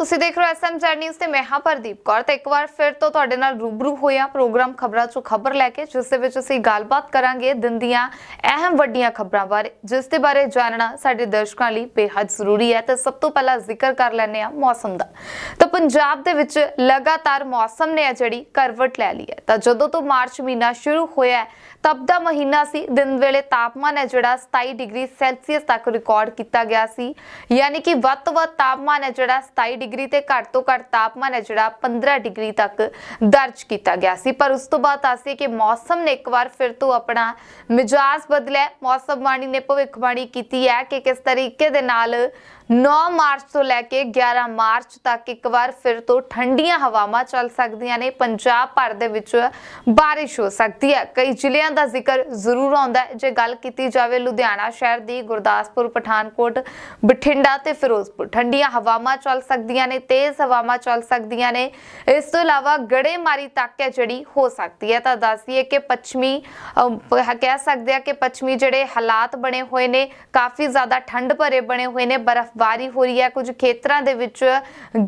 ਤੁਸੀਂ ਦੇਖ ਰਹੇ ਹੋ ਐਸਐਮਜੀ ਨਿਊਜ਼ ਤੇ ਮੈਂ ਹਾਂ ਪ੍ਰਦੀਪ ਕੌਰ ਤੇ ਇੱਕ ਵਾਰ ਫਿਰ ਤੋਂ ਤੁਹਾਡੇ ਨਾਲ ਰੂਬਰੂ ਹੋਇਆ ਪ੍ਰੋਗਰਾਮ ਖਬਰਾਂ ਚੋਂ ਖਬਰ ਲੈ ਕੇ ਜਿਸ ਦੇ ਵਿੱਚ ਅਸੀਂ ਗੱਲਬਾਤ ਕਰਾਂਗੇ ਦਿਨ ਦੀਆਂ ਅਹਿਮ ਵੱਡੀਆਂ ਖਬਰਾਂ ਬਾਰੇ ਜਿਸ ਦੇ ਬਾਰੇ ਜਾਣਨਾ ਸਾਡੇ ਦਰਸ਼ਕਾਂ ਲਈ ਬੇहद ਜ਼ਰੂਰੀ ਹੈ। ਤੇ ਸਭ ਤੋਂ ਪਹਿਲਾਂ ਜ਼ਿਕਰ ਕਰ ਲੈਂਦੇ ਆ ਮੌਸਮ ਦਾ। ਤਾਂ ਪੰਜਾਬ ਦੇ ਵਿੱਚ ਲਗਾਤਾਰ ਮੌਸਮ ਨੇ ਜਿਹੜੀ ਕਰਵਟ ਲੈ ਲਈ ਹੈ। ਤਾਂ ਜਦੋਂ ਤੋਂ ਮਾਰਚ ਮਹੀਨਾ ਸ਼ੁਰੂ ਹੋਇਆ ਹੈ, ਤਬ ਦਾ ਮਹੀਨਾ ਸੀ ਦਿਨ ਵੇਲੇ ਤਾਪਮਾਨ ਹੈ ਜਿਹੜਾ 27 ਡਿਗਰੀ ਸੈਲਸੀਅਸ ਤੱਕ ਰਿਕਾਰਡ ਕੀਤਾ ਗਿਆ ਸੀ। ਯਾਨੀ ਕਿ ਵੱਧ ਤੋਂ ਵੱਧ ਤਾਪਮਾਨ ਹੈ ਜਿਹੜਾ 27 ਡਿਗਰੀ ਤੇ ਘੱਟ ਤੋਂ ਘੱਟ ਤਾਪਮਾਨ ਹੈ ਜਿਹੜਾ 15 ਡਿਗਰੀ ਤੱਕ ਦਰਜ ਕੀਤਾ ਗਿਆ ਸੀ। ਪਰ ਉਸ ਤੋਂ ਬਾਅਦ ਆਸੀ ਕਿ ਮੌਸਮ ਨੇ ਇੱਕ ਵਾਰ ਫਿਰ ਤੋਂ ਆਪਣਾ ਮਿਜਾਜ਼ ਬਦਲਿਆ। ਮੌਸਮ ਬਾਣੀ ਨੇ ਭਵਿੱਖਬਾਣੀ ਕੀਤੀ ਹੈ ਕਿ ਕਿਸ ਤਰੀਕੇ ਦੇ ਨਾਲ 9 ਮਾਰਚ ਤੋਂ ਲੈ ਕੇ 11 ਮਾਰਚ ਤੱਕ ਇੱਕ ਵਾਰ ਫਿਰ ਤੋਂ ਠੰਡੀਆਂ ਹਵਾਵਾਂ ਚੱਲ ਸਕਦੀਆਂ ਨੇ। ਪੰਜਾਬ ਭਰ ਦੇ ਵਿੱਚ ਬਾਰਿਸ਼ ਹੋ ਸਕਦੀ ਹੈ। ਕਈ ਜ਼ਿਲ੍ਹਿਆਂ ਦਾ ਜ਼ਿਕਰ ਜ਼ਰੂਰ ਆਉਂਦਾ ਹੈ। ਜੇ ਗੱਲ ਕੀਤੀ ਜਾਵੇ ਲੁਧਿਆਣਾ ਸ਼ਹਿਰ ਦੀ, ਗੁਰਦਾਸਪੁਰ, ਪਠਾਨਕੋਟ, ਬਠਿੰਡਾ ਤੇ ਫਿਰੋਜ਼ਪੁਰ, ਠੰਡੀਆਂ ਹਵਾਵਾਂ ਚੱਲ ਸਕਦੀਆਂ ਨੇ, ਤੇਜ਼ ਹਵਾਵਾਂ ਚੱਲ ਸਕਦੀਆਂ ਨੇ। ਇਸ ਤੋਂ ਇਲਾਵਾ ਗੜੇਮਾਰੀ ਤੱਕ ਹੈ ਜਿਹੜੀ, ਹੋ ਸਕਦੀ ਹੈ। ਤਾਂ ਦੱਸੀਏ ਕਿ ਪੱਛਮੀ ਕਹਿ ਸਕਦੇ ਆ ਕਿ ਪੱਛਮੀ ਜਿਹੜੇ ਹਾਲਾਤ ਬਣੇ ਹੋਏ ਨੇ, ਕਾਫੀ ਜ਼ਿਆਦਾ ਠੰਡ ਭਰੇ ਬਣੇ ਹੋਏ ਨੇ, ਬਰਫ਼ ਬਰਫ਼ਬਾਰੀ ਹੋ ਰਹੀ ਹੈ, ਕੁਝ ਖੇਤਰਾਂ ਦੇ ਵਿੱਚ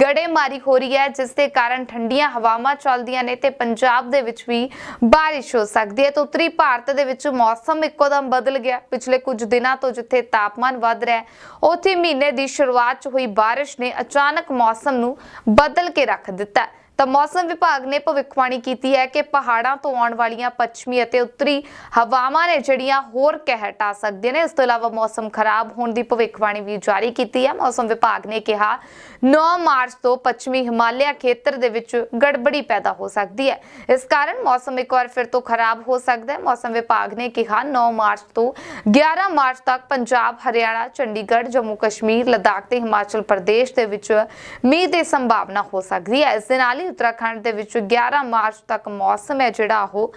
ਗੜੇਮਾਰੀ ਹੋ ਰਹੀ ਹੈ, ਜਿਸ ਦੇ ਕਾਰਨ ਠੰਡੀਆਂ ਹਵਾਵਾਂ ਚੱਲਦੀਆਂ ਨੇ ਤੇ ਪੰਜਾਬ ਦੇ ਵਿੱਚ ਵੀ ਬਾਰਿਸ਼ ਹੋ ਸਕਦੀ ਹੈ। ਤੇ ਉੱਤਰੀ ਭਾਰਤ ਦੇ ਵਿੱਚ ਮੌਸਮ ਇੱਕੋਦਮ ਬਦਲ ਗਿਆ। ਪਿਛਲੇ ਕੁਝ ਦਿਨਾਂ ਤੋਂ ਜਿੱਥੇ ਤਾਪਮਾਨ ਵੱਧ ਰਿਹਾ ਹੈ, ਉੱਥੇ ਮਹੀਨੇ ਦੀ ਸ਼ੁਰੂਆਤ 'ਚ ਹੋਈ ਬਾਰਿਸ਼ ਨੇ ਅਚਾਨਕ ਮੌਸਮ ਨੂੰ ਬਦਲ ਕੇ ਰੱਖ ਦਿੱਤਾ ਤਾਂ ਮੌਸਮ ਵਿਭਾਗ ਨੇ ਭਵਿੱਖਬਾਣੀ ਕੀਤੀ ਹੈ ਕਿ ਪਹਾੜਾਂ ਤੋਂ ਆਉਣ ਵਾਲੀਆਂ ਪੱਛਮੀ ਅਤੇ ਉੱਤਰੀ ਹਵਾਵਾਂ ਨੇ ਜਿਹੜੀਆਂ ਹੋਰ ਕਹਿਰ ਟਾ ਸਕਦੀਆਂ ਨੇ, ਇਸ ਤੋਂ ਇਲਾਵਾ ਮੌਸਮ ਖਰਾਬ ਹੋਣ ਦੀ ਭਵਿੱਖਬਾਣੀ ਵੀ ਜਾਰੀ ਕੀਤੀ ਹੈ। ਮੌਸਮ ਵਿਭਾਗ ਨੇ ਕਿਹਾ 9 ਮਾਰਚ ਤੋਂ ਪੱਛਮੀ ਹਿਮਾਲਿਆ ਖੇਤਰ ਦੇ ਵਿੱਚ ਗੜਬੜੀ ਪੈਦਾ ਹੋ ਸਕਦੀ ਹੈ। ਇਸ ਕਾਰਨ ਮੌਸਮ ਇੱਕ ਵਾਰ ਫਿਰ ਤੋਂ ਖਰਾਬ ਹੋ ਸਕਦਾ ਹੈ। ਮੌਸਮ ਵਿਭਾਗ ਨੇ ਕਿਹਾ 9 ਮਾਰਚ ਤੋਂ 11 ਮਾਰਚ ਤੱਕ ਪੰਜਾਬ, ਹਰਿਆਣਾ, ਚੰਡੀਗੜ੍ਹ, ਜੰਮੂ ਕਸ਼ਮੀਰ, ਲਦਾਖ ਤੇ ਹਿਮਾਚਲ ਪ੍ਰਦੇਸ਼ ਦੇ ਵਿੱਚ ਮੀਂਹ ਦੀ ਸੰਭਾਵਨਾ ਹੋ ਸਕਦੀ ਹੈ। ਇਸ ਦੇ ਨਾਲ ਹੀ ਉੱਤਰਾਖੰਡ ਦੇ ਵਿੱਚ 11 ਮਾਰਚ ਤੱਕ ਮੌਸਮ ਹੈ ਜਿਹੜਾ ਉਹ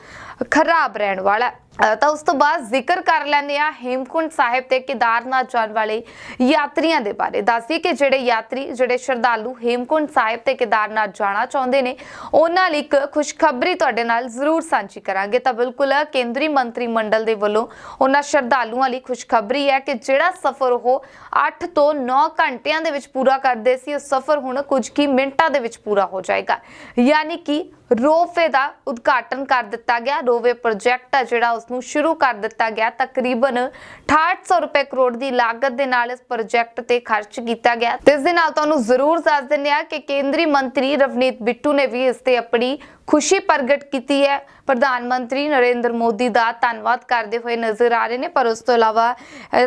ਖਰਾਬ ਰਹਿਣ ਵਾਲਾ ਹੈ। ਤਾਂ ਉਸ ਤੋਂ ਬਾਅਦ ਜ਼ਿਕਰ ਕਰ ਲੈਂਦੇ ਆ ਹੇਮਕੁੰਟ ਸਾਹਿਬ ਤੇ ਕੇਦਾਰਨਾਥ ਜਾਣ ਵਾਲੇ ਯਾਤਰੀਆਂ ਦੇ ਬਾਰੇ। ਦੱਸਦੀ ਕਿ ਜਿਹੜੇ ਯਾਤਰੀ, ਜਿਹੜੇ ਸ਼ਰਧਾਲੂ ਹੇਮਕੁੰਟ ਸਾਹਿਬ ਤੇ ਕੇਦਾਰਨਾਥ ਜਾਣਾ ਚਾਹੁੰਦੇ ਨੇ, ਉਹਨਾਂ ਲਈ ਇੱਕ ਖੁਸ਼ਖਬਰੀ ਤੁਹਾਡੇ ਨਾਲ ਜ਼ਰੂਰ ਸਾਂਝੀ ਕਰਾਂਗੇ। ਤਾਂ ਬਿਲਕੁਲ ਕੇਂਦਰੀ ਮੰਤਰੀ ਮੰਡਲ ਦੇ ਵੱਲੋਂ ਉਹਨਾਂ ਸ਼ਰਧਾਲੂਆਂ ਲਈ ਖੁਸ਼ਖਬਰੀ ਹੈ ਕਿ ਜਿਹੜਾ ਸਫ਼ਰ ਉਹ 8 ਤੋਂ 9 ਘੰਟਿਆਂ ਦੇ ਵਿੱਚ ਪੂਰਾ ਕਰਦੇ ਸੀ, ਉਹ ਸਫ਼ਰ ਹੁਣ ਕੁਝ ਕੀ ਮਿੰਟਾਂ ਦੇ ਵਿੱਚ ਪੂਰਾ ਹੋ ਜਾਏਗਾ। ਯਾਨੀ ਕਿ ਰੋਪਵੇ ਦਾ ਉਦਘਾਟਨ ਕਰ ਦਿੱਤਾ ਗਿਆ। ਰੋਵੇ ਪ੍ਰੋਜੈਕਟ ਆ ਜਿਹੜਾ ਉਸ ਨੂੰ ਸ਼ੁਰੂ ਕਰ ਦਿੱਤਾ ਗਿਆ। ਤਕਰੀਬਨ 6800 ਰੁਪਏ ਕਰੋੜ ਦੀ ਲਾਗਤ ਦੇ ਨਾਲ ਇਸ ਪ੍ਰੋਜੈਕਟ ਤੇ ਖਰਚ ਕੀਤਾ ਗਿਆ। ਤੇ ਇਸ ਦੇ ਨਾਲ ਤੁਹਾਨੂੰ ਜ਼ਰੂਰ ਦੱਸ ਦਿੰਦੇ ਆ ਕਿ ਕੇਂਦਰੀ ਮੰਤਰੀ ਰਵਨੀਤ ਬਿੱਟੂ ਨੇ ਵੀ ਇਸ ਤੇ ਆਪਣੀ ਖੁਸ਼ੀ ਪ੍ਰਗਟ ਕੀਤੀ ਹੈ। ਪ੍ਰਧਾਨ ਮੰਤਰੀ ਨਰਿੰਦਰ ਮੋਦੀ ਦਾ ਧੰਨਵਾਦ ਕਰਦੇ ਹੋਏ ਨਜ਼ਰ ਆ ਰਹੇ ਨੇ, ਪਰ ਉਸ ਤੋਂ ਇਲਾਵਾ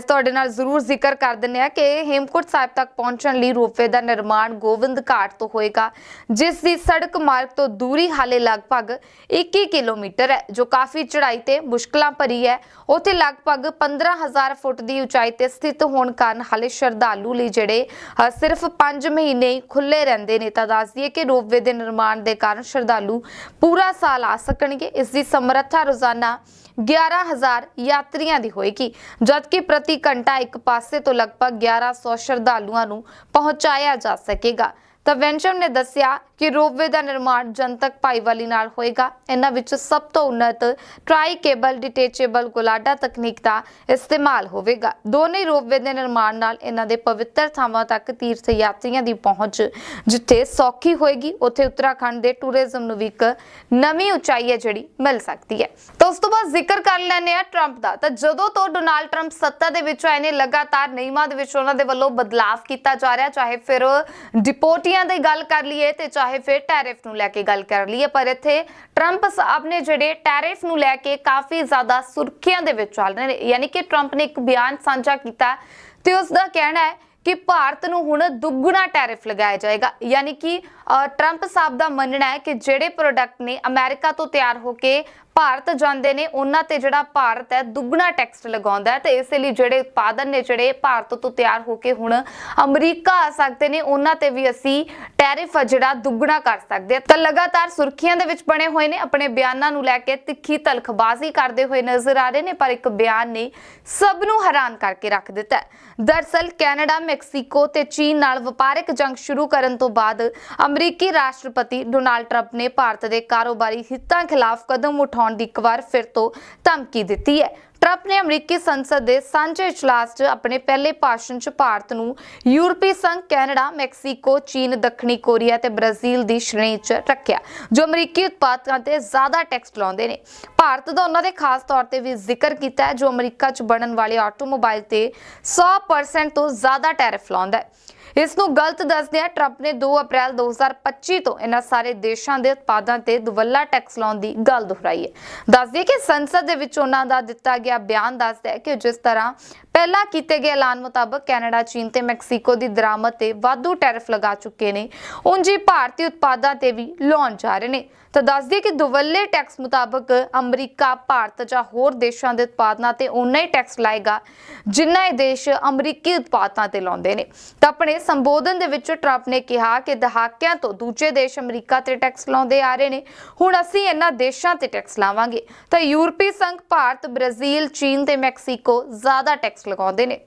ਤੁਹਾਡੇ ਨਾਲ ਜ਼ਰੂਰ ਜ਼ਿਕਰ ਕਰ ਦਿੰਦੇ ਆ ਕਿ ਹੇਮਕੁੰਟ ਸਾਹਿਬ ਤੱਕ ਪਹੁੰਚਣ ਲਈ ਰੋਪਵੇ ਦਾ ਨਿਰਮਾਣ ਗੋਬਿੰਦ ਘਾਟ ਤੋਂ ਹੋਏਗਾ, ਜਿਸ ਦੀ ਸੜਕ ਮਾਰਗ ਤੋਂ ਦੂਰੀ ਹਾਲੇ ਲਗਭਗ 21 ਕਿਲੋਮੀਟਰ ਹੈ, ਜੋ ਕਾਫੀ ਚੜ੍ਹਾਈ ਤੇ ਮੁਸ਼ਕਲਾਂ ਭਰੀ ਹੈ। ਉੱਥੇ ਲਗਭਗ 15000 ਫੁੱਟ ਦੀ ਉਚਾਈ ਤੇ ਸਥਿਤ ਹੋਣ ਕਾਰਨ ਹਾਲੇ ਸ਼ਰਧਾਲੂ ਲਈ ਜਿਹੜੇ ਸਿਰਫ 5 ਮਹੀਨੇ ਹੀ ਖੁੱਲੇ ਰਹਿੰਦੇ ਨੇ, ਤਾਂ ਦੱਸ ਦਈਏ ਕਿ ਰੋਪਵੇ ਦੇ ਨਿਰਮਾਣ ਦੇ ਕਾਰਨ ਸ਼ਰਧਾਲੂ ਪੂਰਾ ਸਾਲ ਆ ਸਕਣਗੇ। ਇਸ ਦੀ ਸਮਰੱਥਾ ਰੋਜ਼ਾਨਾ 11000 ਯਾਤਰੀਆਂ ਦੀ ਹੋਏਗੀ, ਜਦਕਿ ਪ੍ਰਤੀ ਘੰਟਾ ਇੱਕ ਪਾਸੇ ਤੋਂ ਲਗਭਗ 1100 ਸ਼ਰਧਾਲੂਆਂ ਨੂੰ ਪਹੁੰਚਾਇਆ ਜਾ ਸਕੇਗਾ। ਤਾਂ ਵੈਂਚਰ ਨੇ ਦੱਸਿਆ ਕਿ ਰੋਪਵੇ ਦਾ ਨਿਰਮਾਣ ਜਨਤਕ ਭਾਈਵਾਲੀ ਨਾਲ ਹੋਏਗਾ। ਇਹਨਾਂ ਵਿੱਚ ਸਭ ਤੋਂ ਉન્નਤ ਟਰਾਈ ਕੇਬਲ ਡਿਟੇਚੇਬਲ, ਗੁਲਾਡਾ ਤਕਨੀਕ ਦਾ ਇਸਤੇਮਾਲ ਹੋਵੇਗਾ। ਦੋਨੇ ਰੋਪਵੇ ਦੇ ਨਿਰਮਾਣ ਨਾਲ ਇਹਨਾਂ ਦੇ ਪਵਿੱਤਰ ਥਾਵਾਂ ਤੱਕ ਤੀਰਥ ਯਾਤਰੀਆਂ ਦੀ ਪਹੁੰਚ ਜਿੱਥੇ ਸੌਖੀ ਹੋਏਗੀ, ਉੱਥੇ ਉੱਤਰਾਖੰਡ ਦੇ ਟੂਰਿਜ਼ਮ ਨੂੰ ਵੀ ਇੱਕ ਨਵੀਂ ਉਚਾਈ ਹੈ ਜਿਹੜੀ ਮਿਲ ਸਕਦੀ ਹੈ। ਤਾਂ ਉਸ ਤੋਂ ਬਾਅਦ ਜ਼ਿਕਰ ਕਰ ਲੈਂਦੇ ਆ ਟਰੰਪ ਦਾ। ਤਾਂ ਜਦੋਂ ਤੋਂ ਡੋਨਾਲਡ ਟਰੰਪ ਸੱਤਾ ਦੇ ਵਿੱਚ ਆਏ ਨੇ, ਲਗਾਤਾਰ ਨਿਯਮਾਂ ਦੇ ਵਿੱਚ ਉਹਨਾਂ ਦੇ ਵੱਲੋਂ ਬਦਲਾਵ ਕੀਤਾ ਜਾ ਰਿਹਾ, ਚਾਹੇ ਫਿਰ ਡਿਪੋਰਟੀਆਂ ਦੀ ਗੱਲ ਕਰ ਲਈਏ ਤੇ ਚਾਹੇ ਫਿਰ ਟੈਰਿਫ ਨੂੰ ਲੈ ਕੇ ਗੱਲ ਕਰ ਲਈਏ, ਪਰ ਇੱਥੇ ਟਰੰਪ ਸਾਹਿਬ ਨੇ ਜਿਹੜੇ ਟੈਰਿਫ ਨੂੰ ਲੈ ਕੇ ਕਾਫੀ ਜ਼ਿਆਦਾ ਸੁਰਖੀਆਂ ਦੇ ਵਿੱਚ ਚੱਲ ਰਹੇ ਨੇ, ਯਾਨੀ ਕਿ ਟਰੰਪ ਨੇ ਇੱਕ ਬਿਆਨ ਸਾਂਝਾ ਕੀਤਾ ਤੇ ਉਸ ਦਾ ਕਹਿਣਾ ਹੈ ਕਿ ਭਾਰਤ ਨੂੰ ਹੁਣ ਦੁੱਗਣਾ ਟੈਰਿਫ ਲਗਾਇਆ ਜਾਏਗਾ। ਯਾਨੀ ਕਿ ਟਰੰਪ ਸਾਹਿਬ ਦਾ ਮੰਨਣਾ ਹੈ ਕਿ ਜਿਹੜੇ ਪ੍ਰੋਡਕਟ ਨੇ ਅਮਰੀਕਾ ਤੋਂ ਤਿਆਰ ਹੋ ਕੇ ਭਾਰਤ ਜਾਂਦੇ ਨੇ, ਉਹਨਾਂ ਤੇ ਜਿਹੜਾ ਭਾਰਤ ਹੈ ਦੁੱਗਣਾ ਟੈਕਸ ਲਗਾਉਂਦਾ ਹੈ। ਤੇ ਇਸੇ ਲਈ ਜਿਹੜੇ ਉਤਪਾਦਨ ਨੇ, ਜਿਹੜੇ ਭਾਰਤ ਤੋਂ ਤਿਆਰ ਹੋ ਕੇ ਹੁਣ ਅਮਰੀਕਾ ਆ ਸਕਦੇ ਨੇ, ਉਹਨਾਂ ਤੇ ਵੀ ਅਸੀਂ ਟੈਰਿਫ ਆ ਜਿਹੜਾ ਦੁੱਗਣਾ ਕਰ ਸਕਦੇ ਹਾਂ। ਤਾਂ ਲਗਾਤਾਰ ਸੁਰਖੀਆਂ ਦੇ ਵਿੱਚ ਬਣੇ ਹੋਏ ਨੇ, ਆਪਣੇ ਬਿਆਨਾਂ ਨੂੰ ਲੈ ਕੇ ਤਿੱਖੀ ਤਲਖਬਾਜ਼ੀ ਕਰਦੇ ਹੋਏ ਨਜ਼ਰ ਆ ਰਹੇ ਨੇ, ਪਰ ਇੱਕ ਬਿਆਨ ਨੇ ਸਭ ਨੂੰ ਹੈਰਾਨ ਕਰਕੇ ਰੱਖ ਦਿੱਤਾ ਦਰਸਲ ਕੈਨੇਡਾ, ਮੈਕਸੀਕੋ ਤੇ ਚੀਨ ਨਾਲ ਵਪਾਰਕ ਜੰਗ ਸ਼ੁਰੂ ਕਰਨ ਤੋਂ ਬਾਅਦ ਅਮਰੀਕੀ ਰਾਸ਼ਟਰਪਤੀ ਡੋਨਾਲਡ ਟਰੰਪ ਨੇ ਭਾਰਤ ਦੇ ਕਾਰੋਬਾਰੀ ਹਿੱਤਾਂ ਖਿਲਾਫ ਕਦਮ ਉਠਾਉਣ ਦੀ ਇੱਕ ਵਾਰ ਫਿਰ ਤੋਂ ਧਮਕੀ ਦਿੱਤੀ ਹੈ। ਟਰੰਪ ਨੇ ਅਮਰੀਕੀ ਸੰਸਦ ਦੇ ਸਾਂਝੇ ਇਜਲਾਸ 'ਚ ਆਪਣੇ ਪਹਿਲੇ ਭਾਸ਼ਣ 'ਚ ਭਾਰਤ ਨੂੰ ਯੂਰਪੀ ਸੰਘ, ਕੈਨੇਡਾ, ਮੈਕਸੀਕੋ, ਚੀਨ, ਦੱਖਣੀ ਕੋਰੀਆ ਤੇ ਬ੍ਰਾਜ਼ੀਲ ਦੀ ਸ਼੍ਰੇਣੀ 'ਚ ਰੱਖਿਆ, ਜੋ ਅਮਰੀਕੀ ਉਤਪਾਦਕਾਂ ਤੇ ਜ਼ਿਆਦਾ ਟੈਕਸ ਲਾਉਂਦੇ ਨੇ। ਭਾਰਤ ਦਾ ਉਹਨਾਂ ਦੇ ਖਾਸ ਤੌਰ ਤੇ ਵੀ ਜ਼ਿਕਰ ਕੀਤਾ ਹੈ, ਜੋ ਅਮਰੀਕਾ 'ਚ ਬਣਨ ਵਾਲੇ ਆਟੋਮੋਬਾਈਲ ਤੇ 100% ਤੋਂ ਜ਼ਿਆਦਾ ਟੈਰਿਫ ਲਾਉਂਦਾ ਹੈ। ਇਸ ਨੂੰ ਗਲਤ ਦੱਸਦਿਆਂ ਟਰੰਪ ਨੇ 2 ਅਪ੍ਰੈਲ 2025 ਤੋਂ ਇਹਨਾਂ ਸਾਰੇ ਦੇਸ਼ਾਂ ਦੇ ਉਤਪਾਦਾਂ ਤੇ ਦੁਵੱਲਾ ਟੈਕਸ ਲਾਉਣ ਦੀ ਗੱਲ ਦੁਹਰਾਈ ਹੈ। ਦੱਸਦੀ ਕਿ ਸੰਸਦ ਦੇ ਵਿੱਚ ਉਹਨਾਂ ਦਾ ਦਿੱਤਾ ਗਿਆ ਬਿਆਨ ਦੱਸਦਾ ਹੈ ਕਿ ਜਿਸ ਤਰ੍ਹਾਂ ਪਹਿਲਾਂ ਕੀਤੇ ਗਏ ਐਲਾਨ ਮੁਤਾਬਕ ਕੈਨੇਡਾ, ਚੀਨ ਤੇ ਮੈਕਸੀਕੋ ਦੀ ਦਰਾਮਦ ਤੇ ਵਾਧੂ ਟੈਰਿਫ ਲਗਾ ਚੁੱਕੇ ਨੇ। ਉਂਝ ਹੀ ਭਾਰਤੀ ਉਤਪਾਦਾਂ ਤੇ ਵੀ ਲਾਉਣ ਜਾ ਰਹੇ ਨੇ। ਤਾਂ ਦੱਸਦੀ ਕਿ ਦੁਵੱਲੇ ਟੈਕਸ ਮੁਤਾਬਕ ਅਮਰੀਕਾ, ਭਾਰਤ ਜਾਂ ਹੋਰ ਦੇਸ਼ਾਂ ਦੇ ਉਤਪਾਦਾਂ ਤੇ ਉਨਾ ਹੀ ਟੈਕਸ ਲਾਏਗਾ, ਜਿੰਨਾ ਇਹ ਦੇਸ਼ ਅਮਰੀਕੀ ਉਤਪਾਦਾਂ ਤੇ ਲਾਉਂਦੇ ਨੇ। ਤਾਂ ਆਪਣੇ ਸੰਬੋਧਨ ਦੇ ਵਿੱਚ ਟਰੰਪ ਨੇ ਕਿਹਾ ਕਿ ਦਹਾਕਿਆਂ ਤੋਂ ਦੂਜੇ ਦੇਸ਼ ਅਮਰੀਕਾ ਤੇ ਟੈਕਸ ਲਾਉਂਦੇ ਆ ਰਹੇ ਨੇ। ਹੁਣ ਅਸੀਂ ਇਹਨਾਂ ਦੇਸ਼ਾਂ ਤੇ ਟੈਕਸ ਲਾਵਾਂਗੇ। ਤਾਂ ਯੂਰਪੀ ਸੰਘ, ਭਾਰਤ, ਬ੍ਰਾਜ਼ੀਲ, ਚੀਨ ਤੇ ਮੈਕਸੀਕੋ ਜ਼ਿਆਦਾ ਟੈਕਸ ਲਗਾਉਂਦੇ ਨੇ।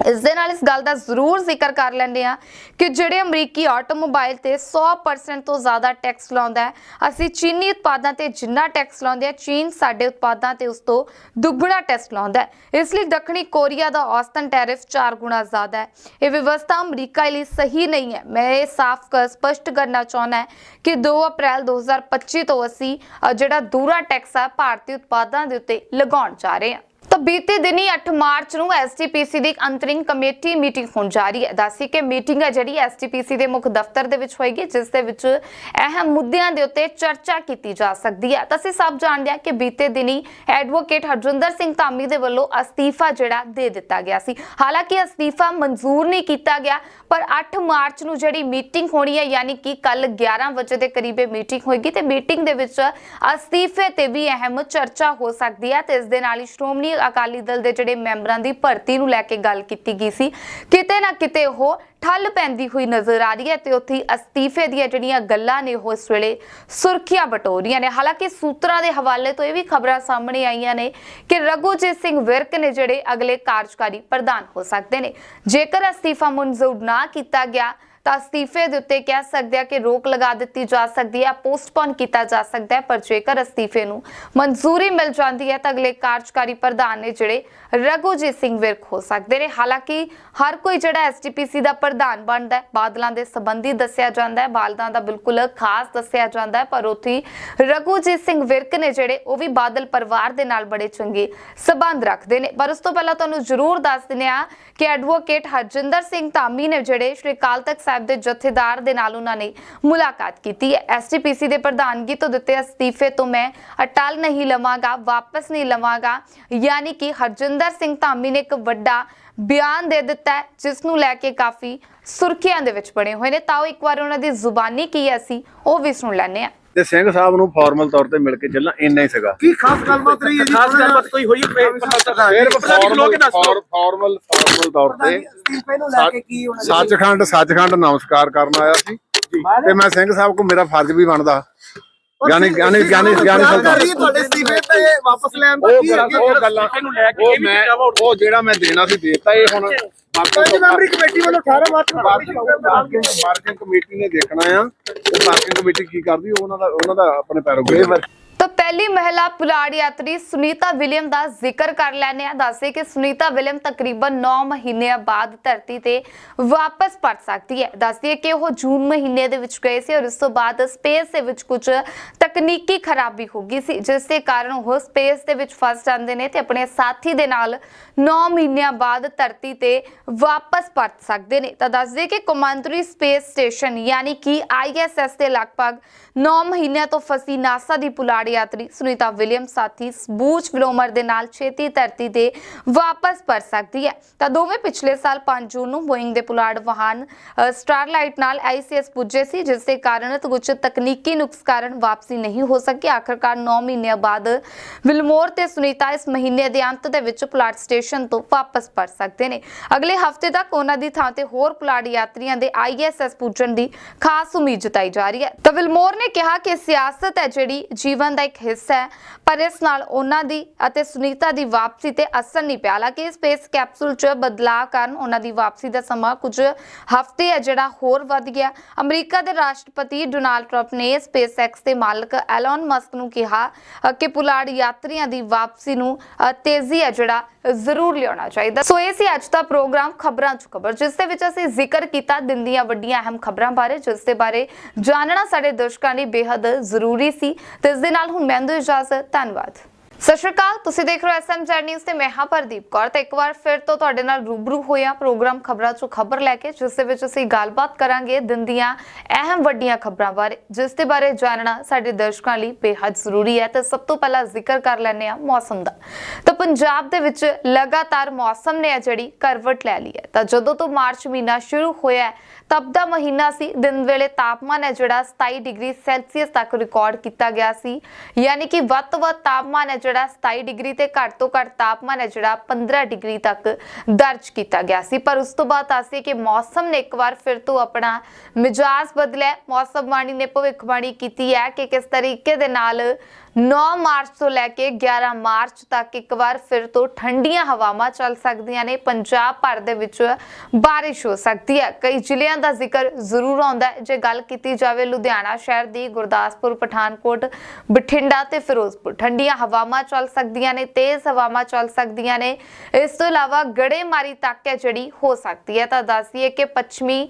ਇਸ ਦੇ ਨਾਲ ਇਸ ਗੱਲ ਦਾ ਜ਼ਰੂਰ ਜ਼ਿਕਰ ਕਰ ਲੈਂਦੇ ਆ ਕਿ ਜਿਹੜੇ ਅਮਰੀਕੀ ਆਟੋਮੋਬਾਈਲ ਤੇ 100% ਤੋਂ ਜ਼ਿਆਦਾ ਟੈਕਸ ਲਾਉਂਦਾ ਹੈ, ਅਸੀਂ ਚੀਨੀ ਉਤਪਾਦਾਂ ਤੇ ਜਿੰਨਾ ਟੈਕਸ ਲਾਉਂਦੇ ਆ ਚੀਨ ਸਾਡੇ ਉਤਪਾਦਾਂ ਤੇ ਉਸ ਤੋਂ ਦੁੱਗਣਾ ਟੈਕਸ ਲਾਉਂਦਾ ਹੈ। ਇਸ ਲਈ ਦੱਖਣੀ ਕੋਰੀਆ ਦਾ ਔਸਤਨ ਟੈਰਿਫ 4 ਗੁਣਾ ਜ਼ਿਆਦਾ ਹੈ। ਇਹ ਵਿਵਸਥਾ ਅਮਰੀਕਾ ਲਈ ਸਹੀ ਨਹੀਂ ਹੈ। ਮੈਂ ਇਹ ਸਾਫ਼ ਕਰ ਸਪਸ਼ਟ ਕਰਨਾ ਚਾਹੁੰਦਾ ਕਿ 2 ਅਪ੍ਰੈਲ 2025 ਤੋਂ ਅਸੀਂ ਜਿਹੜਾ ਦੂਰਾ ਟੈਕਸ ਆ, ਭਾਰਤੀ ਉਤਪਾਦਾਂ ਦੇ ਉੱਤੇ ਲਗਾਉਣ ਜਾ ਰਹੇ ਹਾਂ। ਤਾਂ ਬੀਤੇ ਦਿਨੀ 8 ਮਾਰਚ ਨੂੰ ਐਸਟੀਪੀਸੀ ਦੀ ਇੱਕ ਅੰਤਰਿੰਗ ਕਮੇਟੀ ਮੀਟਿੰਗ ਹੋਣ ਜਾ ਰਹੀ ਹੈ। ਦੱਸੀ ਕਿ ਮੀਟਿੰਗ ਹੈ ਜਿਹੜੀ ਐਸਟੀਪੀਸੀ ਦੇ ਮੁੱਖ ਦਫ਼ਤਰ ਦੇ ਵਿੱਚ ਹੋਏਗੀ, ਜਿਸ ਦੇ ਵਿੱਚ ਅਹਿਮ ਮੁੱਦਿਆਂ ਦੇ ਉੱਤੇ ਚਰਚਾ ਕੀਤੀ ਜਾ ਸਕਦੀ ਹੈ। ਤਾਂ ਅਸੀਂ ਸਭ ਜਾਣਦੇ ਹਾਂ ਕਿ ਬੀਤੇ ਦਿਨੀ ਐਡਵੋਕੇਟ ਹਰਜਿੰਦਰ ਸਿੰਘ ਧਾਮੀ ਦੇ ਵੱਲੋਂ ਅਸਤੀਫਾ ਜਿਹੜਾ ਦੇ ਦਿੱਤਾ ਗਿਆ ਸੀ। ਹਾਲਾਂਕਿ ਅਸਤੀਫਾ ਮਨਜ਼ੂਰ ਨਹੀਂ ਕੀਤਾ ਗਿਆ, ਪਰ 8 ਮਾਰਚ ਨੂੰ ਜਿਹੜੀ ਮੀਟਿੰਗ ਹੋਣੀ ਹੈ, ਯਾਨੀ ਕਿ ਕੱਲ 11 ਵਜੇ ਦੇ ਕਰੀਬੇ ਮੀਟਿੰਗ ਹੋਏਗੀ, ਤੇ ਮੀਟਿੰਗ ਦੇ ਵਿੱਚ ਅਸਤੀਫੇ ਤੇ ਵੀ ਅਹਿਮ ਚਰਚਾ ਹੋ ਸਕਦੀ ਹੈ। ਤੇ ਇਸ ਦੇ ਨਾਲ ਹੀ ਸ਼੍ਰੋਮਣੀ ਅਕਾਲੀ ਦਲ ਦੇ ਜਿਹੜੇ ਮੈਂਬਰਾਂ ਦੀ ਭਰਤੀ ਨੂੰ ਲੈ ਕੇ ਗੱਲ ਕੀਤੀ ਗਈ ਸੀ। ਕਿਤੇ ਨਾ ਕਿਤੇ ਉਹ ਠੱਲ ਪੈਂਦੀ ਹੋਈ ਨਜ਼ਰ ਆ ਰਹੀ ਹੈ ਤੇ ਉੱਥੇ ਅਸਤੀਫੇ ਦੀਆਂ ਜਿਹੜੀਆਂ ਗੱਲਾਂ ਨੇ ਉਹ ਇਸ ਵੇਲੇ ਸੁਰਖੀਆਂ ਬਟੋਰੀਆਂ ਨੇ। ਹਾਲਾਂਕਿ ਸੂਤਰਾਂ ਦੇ ਹਵਾਲੇ ਤੋਂ ਇਹ ਵੀ ਖਬਰਾਂ ਸਾਹਮਣੇ ਆਈਆਂ ਨੇ ਕਿ ਰਘੁਜੀਤ ਸਿੰਘ ਵਿਰਕ ਨੇ ਜਿਹੜੇ ਅਗਲੇ ਕਾਰਜਕਾਰੀ ਪ੍ਰਧਾਨ ਹੋ ਸਕਦੇ ਨੇ। ਜੇਕਰ ਅਸਤੀਫਾ ਮਨਜ਼ੂਰ ਨਾ ਕੀਤਾ ਗਿਆ ਤਾਂ ਅਸਤੀਫੇ ਦੇ ਉੱਤੇ ਕਹਿ ਸਕਦੇ ਆ ਕਿ ਰੋਕ ਲਗਾ ਦਿੱਤੀ ਜਾ ਸਕਦੀ ਹੈ ਪੋਸਟਪੋਨ ਕੀਤਾ ਜਾ ਸਕਦਾ ਹੈ, ਪਰ ਜੇਕਰ ਅਸਤੀਫੇ ਨੂੰ ਮਨਜ਼ੂਰੀ ਮਿਲ ਜਾਂਦੀ ਹੈ ਤਾਂ ਅਗਲੇ ਕਾਰਜਕਾਰੀ ਪ੍ਰਧਾਨ ਨੇ ਜਿਹੜੇ ਰਘੁਜੀਤ ਸਿੰਘ ਵਿਰਕ ਹੋ ਸਕਦੇ ਨੇ। ਹਾਲਾਂਕਿ ਹਰ ਕੋਈ ਜਿਹੜਾ ਐਸਟੀਪੀਸੀ ਦਾ ਪ੍ਰਧਾਨ ਬਣਦਾ ਹੈ, ਬਾਦਲਾਂ ਦੇ ਸੰਬੰਧੀ ਦੱਸਿਆ ਜਾਂਦਾ ਹੈ, ਬਾਦਲਾਂ ਦਾ ਬਿਲਕੁਲ ਖਾਸ ਦੱਸਿਆ ਜਾਂਦਾ ਹੈ, ਪਰ ਉੱਥੇ ਹੀ ਸਿੰਘ ਵਿਰਕ ਨੇ ਜਿਹੜੇ ਉਹ ਵੀ ਬਾਦਲ ਪਰਿਵਾਰ ਦੇ ਨਾਲ ਬੜੇ ਚੰਗੇ ਸਬੰਧ ਰੱਖਦੇ ਨੇ। ਪਰ ਉਸ ਤੋਂ ਪਹਿਲਾਂ ਤੁਹਾਨੂੰ ਜ਼ਰੂਰ ਦੱਸ ਦਿੰਦੇ ਆ ਕਿ ਐਡਵੋਕੇਟ ਹਰਜਿੰਦਰ ਸਿੰਘ ਧਾਮੀ ਨੇ ਜਿਹੜੇ ਸ਼੍ਰੀ ਅਕਾਲ ਤਖਤ ਸਾਹਿਬ ਦੇ ਜਥੇਦਾਰ ਦੇ ਨਾਲ ਉਹਨਾਂ ਨੇ ਮੁਲਾਕਾਤ ਕੀਤੀ ਹੈ। ਐਸਟੀਪੀਸੀ ਦੇ ਪ੍ਰਧਾਨਗੀ ਤੋਂ ਦਿੱਤੇ ਅਸਤੀਫੇ ਤੋਂ ਮੈਂ ਅਟਲ ਨਹੀਂ ਲਵਾਂਗਾ, ਵਾਪਸ ਨਹੀਂ ਲਵਾਂਗਾ। ਯਾਨੀ ਕਿ ਹਰਜਿੰਦਰ ਸਿੰਘ ਧਾਮੀ ਨੇ ਇੱਕ ਵੱਡਾ ਬਿਆਨ ਦੇ ਦਿੱਤਾ ਹੈ, ਜਿਸ ਨੂੰ ਲੈ ਕੇ ਕਾਫੀ ਸੁਰਖੀਆਂ ਦੇ ਵਿੱਚ ਬਣੇ ਹੋਏ ਨੇ। ਤਾਂ ਉਹ ਇੱਕ ਵਾਰ ਉਹਨਾਂ ਦੀ ਜ਼ੁਬਾਨੀ ਕੀ ਹੈ ਸੀ ਉਹ ਵੀ ਸੁਣ ਲੈਣੇ ਆ ਤੇ ਸਿੰਘ ਸਾਹਿਬ ਨੂੰ ਫਾਰਮਲ ਤੌਰ ਤੇ ਮਿਲ ਕੇ ਚੱਲਣਾ ਇੰਨਾ ਹੀ ਸੀਗਾ। ਕੀ ਖਾਸ ਗੱਲਬਾਤ ਰਹੀ ਹੈ ਜੀ? ਖਾਸ ਗੱਲਬਾਤ ਕੋਈ ਹੋਈ ਹੈ? ਸਿਰਫ ਲੋਕ ਦੱਸ ਦਿਓ। ਫਾਰਮਲ ਫਾਰਮਲ ਤੌਰ ਤੇ ਅਸਤੀਫੇ ਨੂੰ ਲੈ ਕੇ ਕੀ ਹੋਣਾ ਸੱਚਖੰਡ ਸੱਚਖੰਡ ਨਮਸਕਾਰ ਕਰਨ ਆਇਆ ਸੀ। ਤੇ ਮੈਂ ਸਿੰਘ ਸਾਹਿਬ ਕੋ ਮੇਰਾ ਫਰਜ਼ ਵੀ ਬਣਦਾ। ਯਾਨੀ ਯਾਨੀ ਯਾਨੀ ਯਾਨੀ ਗੱਲ ਕਰ ਸਰਕਾਰ ਤੁਹਾਡੇ ਅਸਤੀਫੇ ਤੇ ਵਾਪਸ ਲੈਣ ਦਾ ਕੀ ਗੱਲਾਂ ਅੱਗੇ ਉਹ ਗੱਲਾਂ ਇਹਨੂੰ ਲੈ ਕੇ ਉਹ ਇਹ ਵੀ ਉਹ ਜਿਹੜਾ ਮੈਂ ਦੇਣਾ ਸੀ ਦੇਤਾ ਇਹ ਹੁਣ ਪੰਜ ਮੈਂਬਰੀ ਕਮੇਟੀ ਵੱਲੋਂ 18 ਮਾਰਚ ਨੂੰ ਮਾਰਕਿੰਗ ਕਮੇਟੀ ਨੇ ਦੇਖਣਾ ਆ। ਉਹ ਮਾਰਕਿੰਗ ਕਮੇਟੀ ਕੀ ਕਰਦੀ ਉਹ ਉਹਨਾਂ ਦਾ ਉਹਨਾਂ ਦਾ ਆਪਣੇ ਪੈਰੋਗੇ। ਤਾਂ ਪਹਿਲੀ ਮਹਿਲਾ ਪੁਲਾੜ ਯਾਤਰੀ ਸੁਨੀਤਾ ਵਿਲੀਅਮ ਦਾ ਜ਼ਿਕਰ ਕਰ ਲੈਣੇ ਆ ਦੱਸੇ ਕਿ ਸੁਨੀਤਾ ਵਿਲੀਅਮ ਤਕਰੀਬਨ 9 ਮਹੀਨਿਆਂ ਬਾਅਦ ਧਰਤੀ ਤੇ ਵਾਪਸ ਪਰਤ ਸਕਦੀ ਹੈ। ਦੱਸਦੀ ਹੈ ਕਿ ਉਹ ਜੂਨ ਮਹੀਨੇ ਦੇ ਵਿੱਚ ਗਏ ਸੀ ਔਰ ਇਸ ਤੋਂ ਬਾਅਦ ਸਪੇਸ ਦੇ ਵਿੱਚ ਕੁਝ ਤਕਨੀਕੀ ਖਰਾਬੀ ਹੋ ਗਈ ਸੀ, ਜਿਸ ਦੇ ਕਾਰਨ ਉਹ ਸਪੇਸ ਦੇ ਵਿੱਚ ਫਸ ਜਾਂਦੇ ਨੇ ਤੇ ਆਪਣੇ ਸਾਥੀ ਦੇ ਨਾਲ 9 ਮਹੀਨਿਆਂ ਬਾਅਦ ਧਰਤੀ ਤੇ ਵਾਪਸ ਪਰਤ ਸਕਦੇ ਨੇ। ਤਾਂ ਦੱਸਦੇ ਕਿ ਕੌਮਾਂਤਰੀ ਸਪੇਸ ਸਟੇਸ਼ਨ ਯਾਨੀ ਕਿ ਆਈਐਸਐਸ ਦੇ ਲਗਭਗ 9 ਮਹੀਨਿਆਂ ਤੋਂ ਫਸੀ ਨਾਸਾ ਦੀ ਪੁਲਾੜ ਯਾਤਰੀ ਸੁਨੀਤਾ ਵਿਲੀਅਮ ਸਾਥੀ ਬੂਚ ਵਲੋਮਰ ਦੇ ਨਾਲ ਛੇਤੀ ਧਰਤੀ ਤੇ ਵਾਪਸ ਪਰ ਸਕਦੀ ਹੈ। ਤਾਂ ਦੋਵੇਂ ਪਿਛਲੇ ਸਾਲ 5 ਜੂਨ ਨੂੰ ਬੋਇੰਗ ਦੇ ਪੁਲਾੜ ਵਾਹਨ ਸਟਾਰਲਾਈਟ ਨਾਲ ਆਈਸੀਐਸ ਪੁੱਜੇ ਸੀ, ਜਿਸ ਦੇ ਕਾਰਨ ਕੁਝ ਤਕਨੀਕੀ ਨੁਕਸ ਕਾਰਨ ਵਾਪਸੀ ਨਹੀਂ ਹੋ ਸਕੀ। ਆਖਰਕਾਰ 9 ਮਹੀਨਿਆਂ ਬਾਅਦ ਵਿਲਮੋਰ ਤੇ ਸੁਨੀਤਾ ਇਸ ਮਹੀਨੇ ਦੇ ਅੰਤ ਦੇ ਵਿੱਚ ਪੁਲਾੜ ਸਟੇਸ਼ਨ ਤੋਂ ਵਾਪਸ ਪਰ ਸਕਦੇ ਨੇ। ਅਗਲੇ ਹਫ਼ਤੇ ਤੱਕ ਉਹਨਾਂ ਦੀ ਥਾਂ ਤੇ ਹੋਰ ਪੁਲਾੜ ਯਾਤਰੀਆਂ ਦੇ ਆਈਐਸਐਸ ਪੁੱਜਣ ਦੀ ਖਾਸ ਉਮੀਦ ਜਤਾਈ ਜਾ ਰਹੀ ਹੈ। ਤਾਂ ਵਿਲਮੋਰ ਨੇ ਕਿਹਾ ਕਿ ਸਿਆਸਤ ਹੈ ਜਿਹੜੀ ਜੀਵਨ ਦਾ ਇੱਕ ਹਿੱਸਾ ਹੈ, ਪਰ ਇਸ ਨਾਲ ਉਹਨਾਂ ਦੀ ਅਤੇ ਸੁਨੀਤਾ ਦੀ ਵਾਪਸੀ ਤੇ ਅਸਰ ਨਹੀਂ ਪਿਆ। ਹਾਲਾਂਕਿ ਸਪੇਸ ਕੈਪਸੂਲ 'ਚ ਬਦਲਾਅ ਕਾਰਨ ਉਹਨਾਂ ਦੀ ਵਾਪਸੀ ਦਾ ਸਮਾਂ ਕੁਝ ਹਫ਼ਤੇ ਹੈ, ਜਿਹੜਾ ਹੋਰ ਵੱਧ ਗਿਆ। ਅਮਰੀਕਾ ਦੇ ਰਾਸ਼ਟਰਪਤੀ ਡੋਨਾਲਡ ਟਰੰਪ ਨੇ ਸਪੇਸ ਐਕਸ ਦੇ ਮਾਲਕ ਐਲਨ ਮਸਕ ਨੂੰ ਕਿਹਾ ਕਿ ਪੁਲਾੜ ਯਾਤਰੀਆਂ ਦੀ ਵਾਪਸੀ ਨੂੰ ਤੇਜ਼ੀ ਹੈ, ਜਿਹੜਾ ਜ਼ਰੂਰ ਲਿਆਉਣਾ ਚਾਹੀਦਾ। ਸੋ ਇਹ ਸੀ ਅੱਜ ਦਾ ਪ੍ਰੋਗਰਾਮ ਖਬਰਾਂ ਚ ਖਬਰ, ਜਿਸ ਦੇ ਵਿੱਚ ਅਸੀਂ ਜ਼ਿਕਰ ਕੀਤਾ ਦਿਨ ਦੀਆਂ ਵੱਡੀਆਂ ਅਹਿਮ ਖਬਰਾਂ ਬਾਰੇ, ਜਿਸ ਦੇ ਬਾਰੇ ਜਾਣਨਾ ਸਾਡੇ ਦਰਸ਼ਕਾਂ ਲਈ ਬੇहद ਜ਼ਰੂਰੀ ਸੀ। ਤੇ ਇਸ ਦੇ ਨਾਲ ਹੁਣ ਮੈਂ ਇਜਾਜ਼ਤ, ਧੰਨਵਾਦ। ਸਤਿ ਸ਼੍ਰੀ ਅਕਾਲ, ਤੁਸੀਂ ਦੇਖ ਰਹੇ ਹੋ ਐਸਐਮਜੀ ਨਿਊਜ਼ ਤੇ ਮੈਂ ਹਾਂ ਪ੍ਰਦੀਪ ਕੌਰ ਤੇ ਇੱਕ ਵਾਰ ਫਿਰ ਤੋਂ ਤੁਹਾਡੇ ਨਾਲ ਰੂਬਰੂ ਹੋਇਆ ਪ੍ਰੋਗਰਾਮ ਖਬਰਾਂ ਚੋਂ ਖਬਰ ਲੈ ਕੇ, ਜਿਸ ਦੇ ਵਿੱਚ ਅਸੀਂ ਗੱਲਬਾਤ ਕਰਾਂਗੇ ਦਿਨ ਦੀਆਂ ਅਹਿਮ ਵੱਡੀਆਂ ਖਬਰਾਂ ਬਾਰੇ, ਜਿਸ ਦੇ ਬਾਰੇ ਜਾਣਨਾ ਸਾਡੇ ਦਰਸ਼ਕਾਂ ਲਈ ਬੇਹੱਦ ਜ਼ਰੂਰੀ ਹੈ ਤੇ ਸਭ ਤੋਂ ਪਹਿਲਾਂ ਜ਼ਿਕਰ ਕਰ ਲੈਂਦੇ ਆ ਮੌਸਮ ਦਾ। ਤਾਂ ਪੰਜਾਬ ਦੇ ਵਿੱਚ ਲਗਾਤਾਰ ਮੌਸਮ ਨੇ ਜਿਹੜੀ ਕਰਵਟ ਲੈ ਲਈ ਹੈ। ਤਾਂ ਜਦੋਂ ਤੋਂ ਮਾਰਚ ਮਹੀਨਾ ਸ਼ੁਰੂ ਹੋਇਆ ਤਬ ਦਾ ਮਹੀਨਾ ਸੀ ਦਿਨ ਵੇਲੇ ਤਾਪਮਾਨ ਹੈ ਜਿਹੜਾ 27 ਡਿਗਰੀ ਸੈਲਸੀਅਸ ਤੱਕ ਰਿਕਾਰਡ ਕੀਤਾ ਗਿਆ ਸੀ ਯਾਨੀ ਕਿ ਵੱਧ ਤੋਂ ਵੱਧ ਤਾਪਮਾਨ ਹੈ ਜਿਹੜਾ 27 ਡਿਗਰੀ ਤੇ ਘੱਟ ਤੋਂ ਘੱਟ ਤਾਪਮਾਨ ਹੈ ਜਿਹੜਾ 15 ਡਿਗਰੀ ਤੱਕ ਦਰਜ ਕੀਤਾ ਗਿਆ ਸੀ ਪਰ ਉਸ ਤੋਂ ਬਾਅਦ ਆਸੇ ਕਿ ਮੌਸਮ ਨੇ ਇੱਕ ਵਾਰ ਫਿਰ ਤੋਂ ਆਪਣਾ ਮਿਜਾਜ਼ ਬਦਲਿਆ ਹੈ। ਮੌਸਮ ਵਾਣੀ ਨੇ ਭਵਿੱਖਬਾਣੀ ਕੀਤੀ ਹੈ ਕਿ ਕਿਸ ਤਰੀਕੇ ਦੇ ਨਾਲ 9 ਮਾਰਚ ਤੋਂ ਲੈ ਕੇ 11 ਮਾਰਚ ਤੱਕ ਇੱਕ ਵਾਰ ਫਿਰ ਤੋਂ ਠੰਡੀਆਂ ਹਵਾਵਾਂ ਚੱਲ ਸਕਦੀਆਂ ਨੇ ਪੰਜਾਬ ਭਰ ਦੇ ਵਿੱਚ ਬਾਰਿਸ਼ ਹੋ ਸਕਦੀ ਹੈ ਕਈ ਜ਼ਿਲ੍ਹਿਆਂ ਦਾ ਜ਼ਿਕਰ ਜ਼ਰੂਰ ਆਉਂਦਾ ਹੈ। ਜੇ ਗੱਲ ਕੀਤੀ ਜਾਵੇ ਲੁਧਿਆਣਾ ਸ਼ਹਿਰ ਦੀ, ਗੁਰਦਾਸਪੁਰ, ਪਠਾਨਕੋਟ, ਬਠਿੰਡਾ ਤੇ ਫਿਰੋਜ਼ਪੁਰ, ਠੰਡੀਆਂ ਹਵਾਵਾਂ ਚੱਲ ਸਕਦੀਆਂ ਨੇ, ਤੇਜ਼ ਹਵਾਵਾਂ ਚੱਲ ਸਕਦੀਆਂ ਨੇ। ਇਸ ਤੋਂ ਇਲਾਵਾ ਗੜੇਮਾਰੀ ਤੱਕ ਹੈ ਜਿਹੜੀ ਹੋ ਸਕਦੀ ਹੈ। ਤਾਂ ਦੱਸੀਏ ਕਿ ਪੱਛਮੀ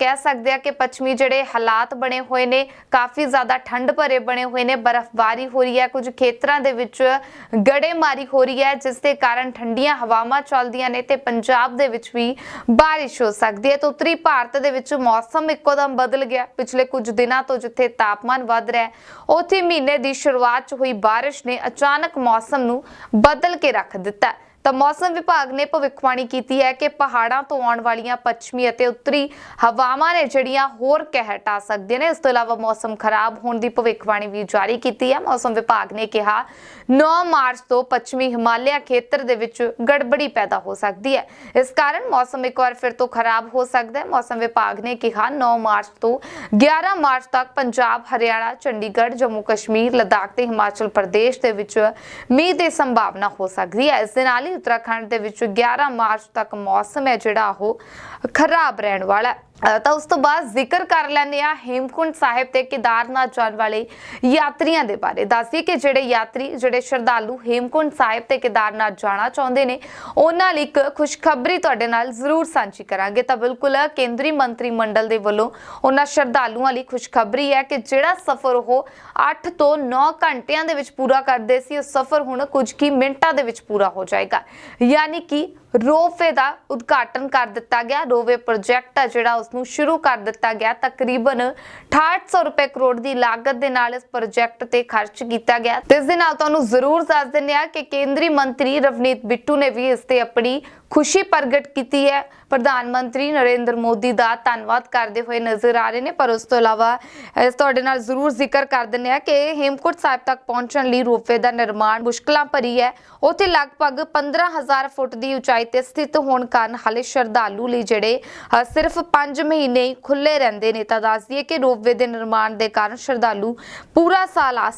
ਕਹਿ ਸਕਦੇ ਆ ਕਿ ਪੱਛਮੀ ਜਿਹੜੇ ਹਾਲਾਤ ਬਣੇ ਹੋਏ ਨੇ, ਕਾਫੀ ਜ਼ਿਆਦਾ ਠੰਡ ਭਰੇ ਬਣੇ ਹੋਏ ਨੇ, ਬਰਫ਼ਬਾਰੀ ਹੋ ਰਹੀ ਹੈ, ਕੁਝ ਖੇਤਰਾਂ ਦੇ ਵਿੱਚ ਗੜੇਮਾਰੀ ਹੋ ਰਹੀ ਹੈ, ਜਿਸ ਦੇ ਕਾਰਨ ਠੰਡੀਆਂ ਹਵਾਵਾਂ ਚੱਲਦੀਆਂ ਨੇ ਤੇ ਪੰਜਾਬ ਦੇ ਵਿੱਚ ਵੀ ਬਾਰਿਸ਼ ਹੋ ਸਕਦੀ ਹੈ। ਤਾਂ ਉੱਤਰੀ ਭਾਰਤ ਦੇ ਵਿੱਚ ਮੌਸਮ ਇੱਕੋਦਮ ਬਦਲ ਗਿਆ। ਪਿਛਲੇ ਕੁਝ ਦਿਨਾਂ ਤੋਂ ਜਿੱਥੇ ਤਾਪਮਾਨ ਵੱਧ ਰਿਹਾ ਹੈ, ਉੱਥੇ ਮਹੀਨੇ ਦੀ ਸ਼ੁਰੂਆਤ 'ਚ ਹੋਈ ਬਾਰਿਸ਼ ਨੇ ਅਚਾਨਕ ਮੌਸਮ ਨੂੰ ਬਦਲ ਕੇ ਰੱਖ ਦਿੱਤਾ। ਤਾਂ ਮੌਸਮ ਵਿਭਾਗ ਨੇ ਭਵਿੱਖਬਾਣੀ ਕੀਤੀ ਹੈ ਕਿ ਪਹਾੜਾਂ ਤੋਂ ਆਉਣ ਵਾਲੀਆਂ ਪੱਛਮੀ ਅਤੇ ਉੱਤਰੀ ਹਵਾਵਾਂ ਨੇ ਜਿਹੜੀਆਂ ਹੋਰ ਕਹਿਰ ਟਾ ਸਕਦੀਆਂ ਨੇ, ਇਸ ਤੋਂ ਇਲਾਵਾ ਮੌਸਮ ਖਰਾਬ ਹੋਣ ਦੀ ਭਵਿੱਖਬਾਣੀ ਵੀ ਜਾਰੀ ਕੀਤੀ ਹੈ। ਮੌਸਮ ਵਿਭਾਗ ਨੇ ਕਿਹਾ 9 ਮਾਰਚ ਤੋਂ ਪੱਛਮੀ ਹਿਮਾਲਿਆ ਖੇਤਰ ਦੇ ਵਿੱਚ ਗੜਬੜੀ ਪੈਦਾ ਹੋ ਸਕਦੀ ਹੈ। ਇਸ ਕਾਰਨ ਮੌਸਮ ਇੱਕ ਵਾਰ ਫਿਰ ਤੋਂ ਖਰਾਬ ਹੋ ਸਕਦਾ ਹੈ। ਮੌਸਮ ਵਿਭਾਗ ਨੇ ਕਿਹਾ 9 ਮਾਰਚ ਤੋਂ 11 ਮਾਰਚ ਤੱਕ ਪੰਜਾਬ, ਹਰਿਆਣਾ, ਚੰਡੀਗੜ੍ਹ, ਜੰਮੂ ਕਸ਼ਮੀਰ, ਲਦਾਖ ਤੇ ਹਿਮਾਚਲ ਪ੍ਰਦੇਸ਼ ਦੇ ਵਿੱਚ ਮੀਂਹ ਦੀ ਸੰਭਾਵਨਾ ਹੋ ਸਕਦੀ ਹੈ। ਇਸ ਦੇ ਨਾਲ ਹੀ ਉੱਤਰਾਖੰਡ ਦੇ ਵਿੱਚ 11 ਮਾਰਚ ਤੱਕ ਮੌਸਮ ਹੈ ਜਿਹੜਾ ਉਹ ਖਰਾਬ ਰਹਿਣ ਵਾਲਾ ਹੈ। ਤਾਂ ਉਸ ਤੋਂ ਬਾਅਦ ਜ਼ਿਕਰ ਕਰ ਲੈਂਦੇ ਆ ਹੇਮਕੁੰਟ ਸਾਹਿਬ ਤੇ ਕੇਦਾਰਨਾਥ ਜਾਣ ਵਾਲੇ ਯਾਤਰੀਆਂ ਦੇ ਬਾਰੇ। ਦੱਸਦੀ ਕਿ ਜਿਹੜੇ ਯਾਤਰੀ, ਜਿਹੜੇ ਸ਼ਰਧਾਲੂ ਹੇਮਕੁੰਟ ਸਾਹਿਬ ਤੇ ਕੇਦਾਰਨਾਥ ਜਾਣਾ ਚਾਹੁੰਦੇ ਨੇ, ਉਹਨਾਂ ਲਈ ਇੱਕ ਖੁਸ਼ਖਬਰੀ ਤੁਹਾਡੇ ਨਾਲ ਜ਼ਰੂਰ ਸਾਂਝੀ ਕਰਾਂਗੇ। ਤਾਂ ਬਿਲਕੁਲ ਕੇਂਦਰੀ ਮੰਤਰੀ ਮੰਡਲ ਦੇ ਵੱਲੋਂ ਉਹਨਾਂ ਸ਼ਰਧਾਲੂਆਂ ਲਈ ਖੁਸ਼ਖਬਰੀ ਹੈ ਕਿ ਜਿਹੜਾ ਸਫ਼ਰ ਉਹ 8 ਤੋਂ 9 ਘੰਟਿਆਂ ਦੇ ਵਿੱਚ ਪੂਰਾ ਕਰਦੇ ਸੀ, ਉਹ ਸਫ਼ਰ ਹੁਣ ਕੁਝ ਕੀ ਮਿੰਟਾਂ ਦੇ ਵਿੱਚ ਪੂਰਾ ਹੋ ਜਾਏਗਾ। ਯਾਨੀ ਕਿ ਰੋਪਵੇ ਦਾ ਉਦਘਾਟਨ ਕਰ ਦਿੱਤਾ ਗਿਆ। ਰੋਵੇ ਪ੍ਰੋਜੈਕਟ ਆ ਜਿਹੜਾ ਉਸ ਨੂੰ ਸ਼ੁਰੂ ਕਰ ਦਿੱਤਾ ਗਿਆ। ਤਕਰੀਬਨ 6800 ਰੁਪਏ ਕਰੋੜ ਦੀ ਲਾਗਤ ਦੇ ਨਾਲ ਇਸ ਪ੍ਰੋਜੈਕਟ ਤੇ ਖਰਚ ਕੀਤਾ ਗਿਆ। ਤੇ ਇਸ ਦੇ ਨਾਲ ਤੁਹਾਨੂੰ ਜ਼ਰੂਰ ਦੱਸ ਦਿੰਦੇ ਆ ਕਿ ਕੇਂਦਰੀ ਮੰਤਰੀ ਰਵਨੀਤ ਬਿੱਟੂ ਨੇ ਵੀ ਇਸ ਤੇ ਆਪਣੀ ਖੁਸ਼ੀ ਪ੍ਰਗਟ ਕੀਤੀ ਹੈ। ਪ੍ਰਧਾਨ ਮੰਤਰੀ ਨਰਿੰਦਰ ਮੋਦੀ ਦਾ ਧੰਨਵਾਦ ਕਰਦੇ ਹੋਏ ਨਜ਼ਰ ਆ ਰਹੇ ਨੇ, ਪਰ ਉਸ ਤੋਂ ਇਲਾਵਾ ਤੁਹਾਡੇ ਨਾਲ ਜ਼ਰੂਰ ਜ਼ਿਕਰ ਕਰ ਦਿੰਦੇ ਆ ਕਿ ਹੇਮਕੁੰਟ ਸਾਹਿਬ ਤੱਕ ਪਹੁੰਚਣ ਲਈ ਰੋਪਵੇ ਦਾ ਨਿਰਮਾਣ ਮੁਸ਼ਕਲਾਂ ਭਰੀ ਹੈ। ਉੱਥੇ ਲਗਭਗ 15000 ਫੁੱਟ ਦੀ ਉਚਾਈ ਤੇ ਸਥਿਤ ਹੋਣ ਕਾਰਨ ਹਾਲੇ ਸ਼ਰਧਾਲੂ ਲਈ ਜਿਹੜੇ ਸਿਰਫ 5 ਮਹੀਨੇ ਹੀ ਖੁੱਲੇ ਰਹਿੰਦੇ ਨੇ। ਤਾਂ ਦੱਸ ਦਈਏ ਕਿ ਰੋਪਵੇ ਦੇ ਨਿਰਮਾਣ ਦੇ ਕਾਰਨ ਸ਼ਰਧਾਲੂ ਪੂਰਾ ਸਾਲ ਆ